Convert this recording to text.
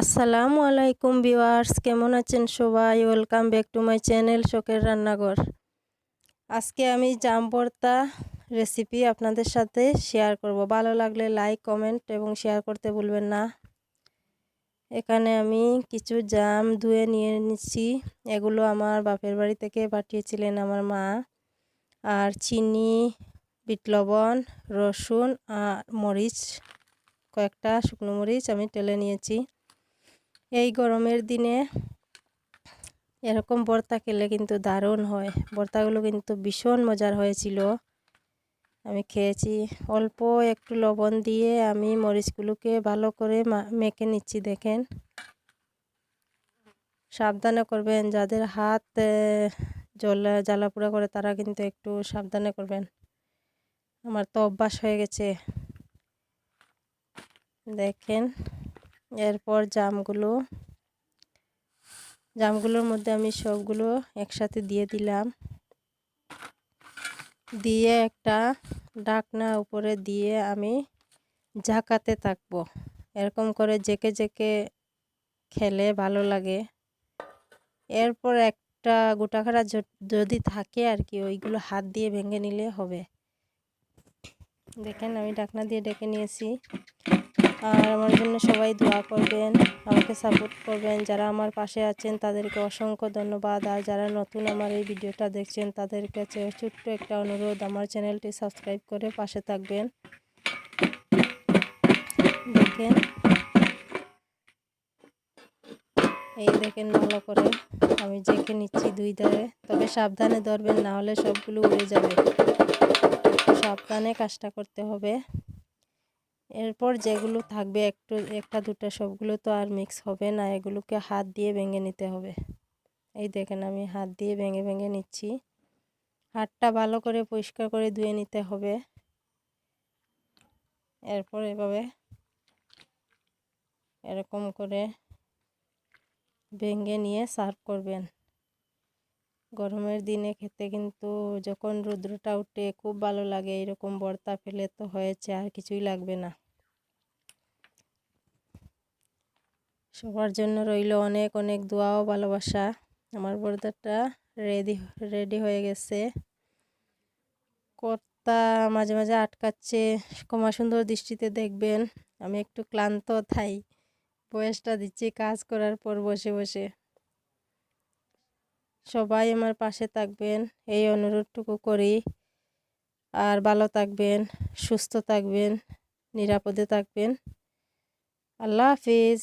আসসালামু আলাইকুম ভিউয়ার্স, কেমন আছেন সবাই? Welcome back to my channel শোকের রান্নাঘর। আজকে আমি জাম ভর্তা রেসিপি আপনাদের সাথে শেয়ার করব। ভালো লাগলে লাইক কমেন্ট এবং শেয়ার করতে ভুলবেন না। এখানে আমি কিছু জাম ধুয়ে নিয়ে নিচ্ছি। এগুলো আমার বাপের বাড়ি থেকে পাঠিয়েছিলেন আমার মা। আর চিনি, বিট লবণ, রসুন আর মরিচ, কয়েকটা শুকনো মরিচ আমি টেলে নিয়েছি। এই গরমের দিনে এরকম ভর্তা খেলে কিন্তু দারুণ হয়। ভর্তাগুলো কিন্তু ভীষণ মজার হয়েছিল। আমি খেয়েছি। অল্প একটু লবণ দিয়ে আমি মরিচগুলোকে ভালো করে মেখে নিচ্ছি, দেখেন। সাবধানে করবেন। যাদের হাত জলা জ্বালাপোড়া করে তারা কিন্তু একটু সাবধানে করবেন। আমার তো অভ্যাস হয়ে গেছে। দেখেন। এরপর জামগুলো, জামগুলোর মধ্যে আমি সবগুলো একসাথে দিয়ে দিলাম। দিয়ে একটা ডাকনা উপরে দিয়ে আমি ঝাঁকাতে থাকব। এরকম করে জেকে জেকে খেলে ভালো লাগে। এরপর একটা গোটাখারা যদি থাকে আর কি, ওইগুলো হাত দিয়ে ভেঙে নিলে হবে। দেখেন আমি ডাকনা দিয়ে ডেকে নিয়েছি। আর আমার জন্য সবাই দোয়া করবেন, আমাকে সাপোর্ট করবেন। যারা আমার পাশে আছেন, তাদেরকে অসংখ্য ধন্যবাদ। আর যারা নতুন আমার এই ভিডিওটা দেখছেন তাদের কাছে ছোট্ট একটা অনুরোধ, আমার চ্যানেলটি সাবস্ক্রাইব করে পাশে থাকবেন। দেখেন। এই দেখেন ভালো করে আমি জেকে নিচ্ছি দুই ধারে। তবে সাবধানে ধরবেন, না হলে সবগুলো উড়ে যাবে। সাবধানে কাজটা করতে হবে। এরপর যেগুলো থাকবে একটু, একটা, দুটো, সবগুলো তো আর মিক্স হবে না। এগুলোকে হাত দিয়ে ভেঙে নিতে হবে। এই দেখেন আমি হাত দিয়ে ভেঙে ভেঙে নিচ্ছি। হাতটা ভালো করে পরিষ্কার করে ধুয়ে নিতে হবে। এরপর এভাবে এরকম করে ভেঙে নিয়ে সার্ভ করবেন। গরমের দিনে খেতে কিন্তু যখন রৌদ্রটা উঠে খুব ভালো লাগে, এরকম বর্তা ফেলে তো হয়েছে, আর কিছুই লাগবে না। সবার জন্য রইল অনেক অনেক দোয়া ও ভালোবাসা। আমার বর্দাটা রেডি রেডি হয়ে গেছে। কর্তা মাঝে মাঝে আটকাচ্ছে কমা সুন্দর দৃষ্টিতে দেখবেন। আমি একটু ক্লান্ত, তাই বয়সটা দিচ্ছি, কাজ করার পর বসে বসে। সবাই আমার পাশে থাকবেন। এই অনুরোধটুকু করি। আর ভালো থাকবেন, সুস্থ থাকবেন, নিরাপদে থাকবেন। আল্লাহ হাফিজ।